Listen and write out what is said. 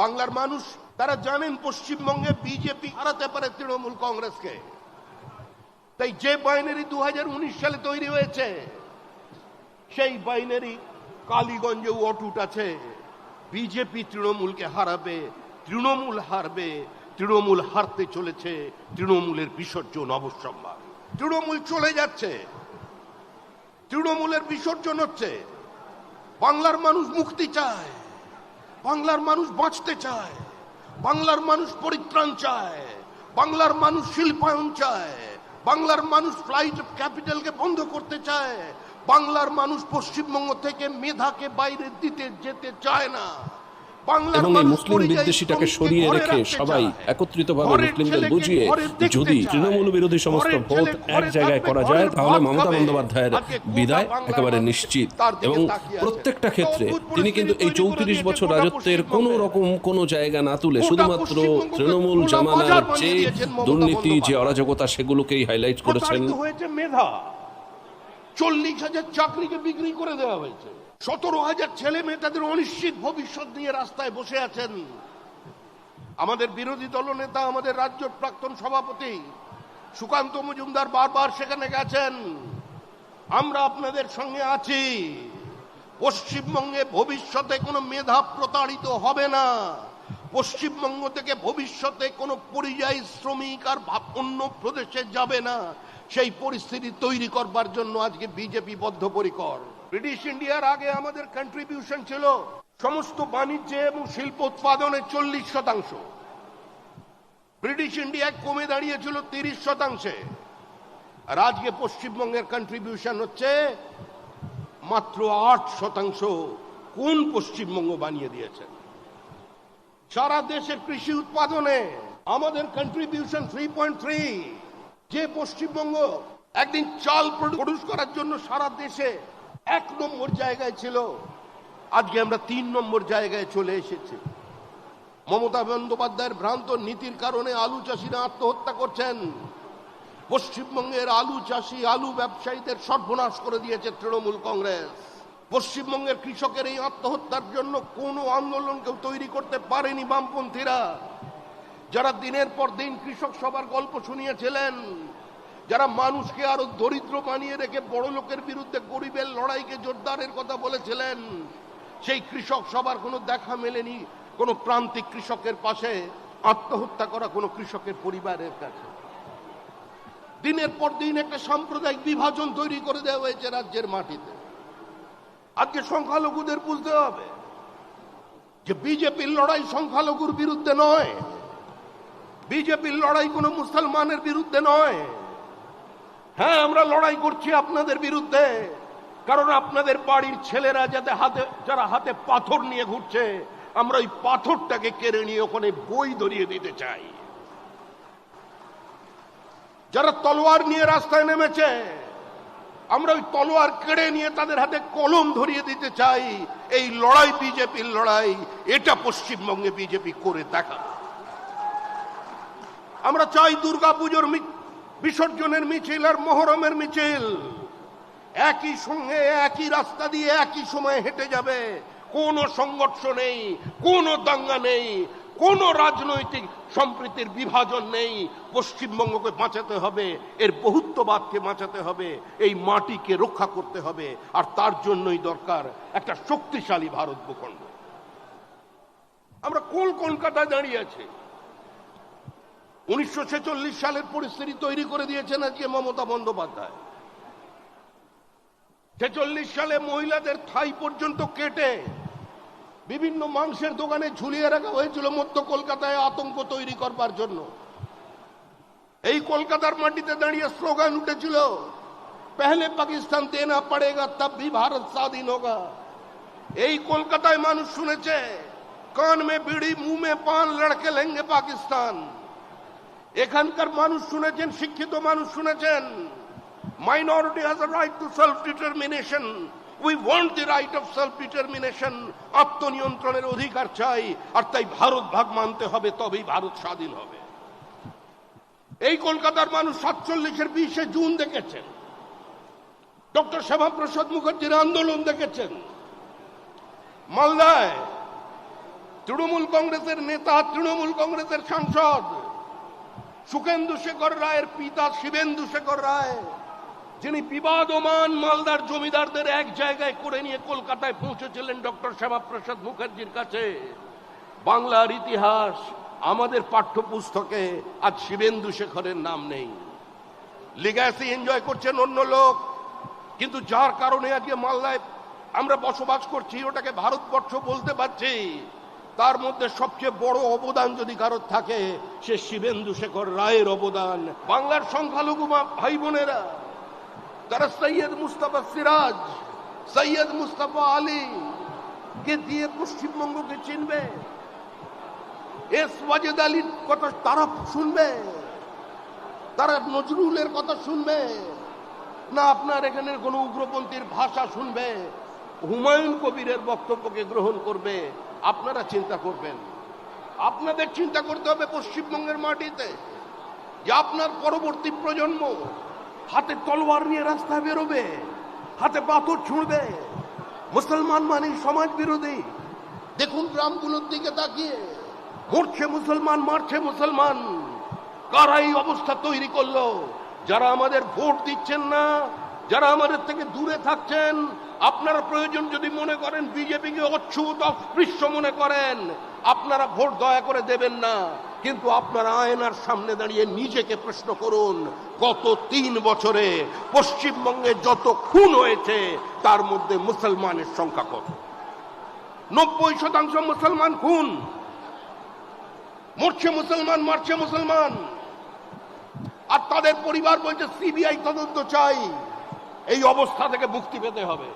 বাংলার মানুষ, তারা জানেন পশ্চিমবঙ্গে বিজেপি হারাতে পারে তৃণমূল কংগ্রেসকে। তাই যে বাইনারি দু সালে তৈরি হয়েছে, সেই বাইনারি কালীগঞ্জে অটুট আছে। বিজেপি তৃণমূলকে হারাবে, তৃণমূল হারবে, তৃণমূল হারতে চলেছে, তৃণমূলের বিসর্জন অবশ্যম্ভার। তৃণমূল চলে যাচ্ছে, তৃণমূলের বিসর্জন হচ্ছে। বাংলার মানুষ মুক্তি চায়। বাংলার মানুষ বাঁচতে চায়, বাংলার মানুষ পরিত্রাণ চায়, বাংলার মানুষ শিল্পায়ন চায়, বাংলার মানুষ ফ্লাইট অফ ক্যাপিটালকে বন্ধ করতে চায়, বাংলার মানুষ পশ্চিমবঙ্গ থেকে মেধাকে বাইরে দিতে যেতে চায় না। এবং এই মুসলিম বিদ্বেষীটাকে সরিয়ে রেখে সবাই। একত্রিতভাবে মুসলিমদের বুঝিয়ে যদি তৃণমূল বিরোধী সমস্ত ভোট এক জায়গায় করা যায় তাহলে মমতা বন্দ্যোপাধ্যায়ের বিদায় একেবারে নিশ্চিত। এবং প্রত্যেকটা ক্ষেত্রে তিনি কিন্তু এই চৌত্রিশ বছর রাজত্বের কোন রকম কোনো জায়গা না তুলে শুধুমাত্র তৃণমূল জামানার যে দুর্নীতি যে অরাজকতা সেগুলোকেই হাইলাইট করেছেন। মেধা। চল্লিশ হাজার চাকরিকে বিক্রি করে দেওয়া হয়েছে। সতেরো হাজার ছেলে মেয়ে তাদের অনিশ্চিত ভবিষ্যৎ নিয়ে রাস্তায় বসে আছেন। আমাদের বিরোধী দলনেতা আমাদের রাজ্য প্রাক্তন সভাপতি সুকান্ত মজুমদার বারবার সেখানে গেছেন। আমরা আপনাদের সঙ্গে আছি। পশ্চিমবঙ্গে ভবিষ্যতে কোনো মেধা প্রতারিত হবে না। পশ্চিমবঙ্গ থেকে ভবিষ্যতে কোনো পরিযায়ী শ্রমিক আর অন্য প্রদেশে যাবে না। সেই পরিস্থিতি তৈরি করবার জন্য আজকে বিজেপি বদ্ধপরিকর। ব্রিটিশ ইন্ডিয়ার আগে আমাদের কন্ট্রিবিউশন ছিল সমস্ত বাণিজ্যে এবং শিল্প উৎপাদনে চল্লিশ শতাংশ। ব্রিটিশ ইন্ডিয়ায় কমে দাঁড়িয়েছিল তিরিশ শতাংশে। আর আজকে পশ্চিমবঙ্গের কন্ট্রিবিউশন হচ্ছে মাত্র আট শতাংশ কোন পশ্চিমবঙ্গ বানিয়ে দিয়েছেন সারা দেশের কৃষি উৎপাদনে আমাদের কন্ট্রিবিউশন থ্রি পয়েন্ট থ্রি যে পশ্চিমবঙ্গ একদিন চাল প্রডিউস করার জন্য সারা দেশে এক নম্বর জায়গায় ছিল। আজকে আমরা তিন নম্বর জায়গায় চলে এসেছি। মমতা বন্দ্যোপাধ্যায়ের ভ্রান্ত নীতির কারণে আলু চাষিরা আত্মহত্যা করছেন। পশ্চিমবঙ্গের আলু চাষি, আলু ব্যবসায়ীদের সর্বনাশ করে দিয়েছে তৃণমূল কংগ্রেস। পশ্চিমবঙ্গের কৃষকের এই আত্মহত্যার জন্য কোনো আন্দোলন কেউ তৈরি করতে পারেনি বামপন্থীরা। যারা দিনের পর দিন কৃষক সবার গল্প শুনিয়েছিলেন যারা মানুষকে আরও দরিদ্র বানিয়ে রেখে বড় লোকের বিরুদ্ধে গরিবের লড়াইকে জোরদারের কথা বলেছিলেন, সেই কৃষক সবার কোনো দেখা মেলেনি, কোনো প্রান্তিক কৃষকের পাশে আত্মহত্যা করা কোনো কৃষকের পরিবারের কাছে। দিনের পর দিন একটা সাম্প্রদায়িক বিভাজন তৈরি করে দেওয়া হয়েছে রাজ্যের মাটিতে। আজকে সংখ্যালঘুদের বুঝতে হবে যে বিজেপির লড়াই সংখ্যালঘুর বিরুদ্ধে নয়। বিজেপির লড়াই কোনো মুসলমানের বিরুদ্ধে নয়। হ্যাঁ আমরা লড়াই করছি আপনাদের বিরুদ্ধে। কারণ আপনাদের বাড়ির ছেলেরা যাতে হাতে, যারা হাতে পাথর নিয়ে ঘুরছে, আমরা ওই পাথরটাকে কেড়ে নিয়ে ওখানে বই ধরিয়ে দিতে চাই। যারা তলোয়ার নিয়ে রাস্তায় নেমেছে, আমরা ওই তলোয়ার কেড়ে নিয়ে তাদের হাতে কলম ধরিয়ে দিতে চাই। এই লড়াই বিজেপির লড়াই, এটা পশ্চিমবঙ্গে বিজেপি করে দেখা আমরা চাই দুর্গা পুজোর বিসর্জনের মিছিল আর মহরমের মিছিল। একই সঙ্গে একই রাস্তা দিয়ে একই সময় হেঁটে যাবে। কোনো সংঘর্ষ নেই, কোনো দাঙ্গা নেই, কোনো রাজনৈতিক সম্প্রীতির বিভাজন নেই। পশ্চিমবঙ্গকে বাঁচাতে হবে, এর বহুত্ববাদকে বাঁচাতে হবে, এই মাটিকে রক্ষা করতে হবে, আর তার জন্যই দরকার একটা শক্তিশালী ভারত ভূখণ্ড। আমরা কোন কলকাতায় দাঁড়িয়ে আছি? উনিশশো ছেচল্লিশ সালের পরিস্থিতি তৈরি করে দিয়েছেন আজকে মমতা বন্দ্যোপাধ্যায়। ছেচল্লিশ সালে মহিলাদের থাই পর্যন্ত কেটে বিভিন্ন মাংসের দোকানে ঝুলিয়ে রাখা হয়েছিল মধ্য কলকাতায় আতঙ্ক তৈরি করবার জন্য। এই কলকাতার মাটিতে দাঁড়িয়ে স্লোগান উঠেছিল, পহলে পাকিস্তান দেনা পড়েগা, তব ভারত স্বাধীন হোগা। এই কলকাতায় মানুষ শুনেছে, কান মে বিড়ি মুখ মে পান, লড়কে লেঙ্গে পাকিস্তান। এখানকার মানুষ শুনেছেন, শিক্ষিত মানুষ শুনেছেন। Minority has right to self determination we want the right of self determination আত্মনিয়ন্ত্রণের অধিকার চাই, আর তাই ভারত ভাগ মানতে হবে, তবেই ভারত স্বাধীন হবে। এই কলকাতার মানুষ সাতচল্লিশের বিশে জুন দেখেছেন। ডক্টর শ্যামাপ্রসাদ মুখার্জির আন্দোলন দেখেছেন। মালদায় তৃণমূল কংগ্রেসের নেতা, তৃণমূল কংগ্রেসের সাংসদ সুখেন্দু শেখর রায়ের পিতা শিবেন্দু শেখর রায়, যিনি বিবাদমান মালদার জমিদারদের এক জায়গায় করে নিয়ে কলকাতায় পৌঁছেছিলেন ডক্টর শ্যামাপ্রসাদ মুখার্জির কাছে। বাংলার ইতিহাস, আমাদের পাঠ্যপুস্তকে আজ শিবেন্দু শেখরের নাম নেই। লিগ্যাসি এনজয় করছেন অন্য লোক, কিন্তু যার কারণে আজকে মালদায় আমরা বসবাস করছি, ওটাকে ভারতবর্ষ বলতে পারছি। তার মধ্যে সবচেয়ে বড় অবদান যদি কারোর থাকে, সে শিবেন্দু শেখর রায়ের অবদান। বাংলার সংখ্যালঘু ভাই বোনেরা তারা সৈয়দ মুস্তাফা সিরাজ, সৈয়দ মুস্তাফা আলী কে দিয়ে পশ্চিমবঙ্গকে চিনবে? এস ওয়াজেদ আলীর কথা তারা শুনবে? তারা নজরুলের কথা শুনবে? না আপনার এখানের কোন উগ্রপন্থীর ভাষা শুনবে? হুমায়ুন কবিরের বক্তব্যকে গ্রহণ করবে? আপনারা চিন্তা করবেন। আপনাদের চিন্তা করতে হবে পশ্চিমবঙ্গের মাটিতে যে আপনার পরবর্তী প্রজন্ম হাতে তলোয়ার নিয়ে রাস্তায় বেরোবে, হাতে পাথর ছুঁড়বে। মুসলমান মানে সমাজ বিরোধী। দেখুন গ্রামগুলোর দিকে তাকিয়ে। মরছে মুসলমান, মারছে মুসলমান। কারা এই অবস্থা তৈরি করল? যারা আমাদের ভোট দিচ্ছেন না, যারা আমাদের থেকে দূরে থাকছেন আপনারা প্রয়োজন যদি মনে করেন বিজেপিকে অচ্ছুত অস্পৃশ্য মনে করেন, আপনারা ভোট দয়া করে দেবেন না। কিন্তু আপনারা আয়নার সামনে দাঁড়িয়ে নিজেকে প্রশ্ন করুন, গত তিন বছরে পশ্চিমবঙ্গে যত খুন হয়েছে, তার মধ্যে মুসলমানের সংখ্যা কত? নব্বই শতাংশ মুসলমান খুন। মরছে মুসলমান, মারছে মুসলমান। আর তাদের পরিবার বলছে, সিবিআই তদন্ত চাই। এই অবস্থা থেকে মুক্তি পেতে হবে।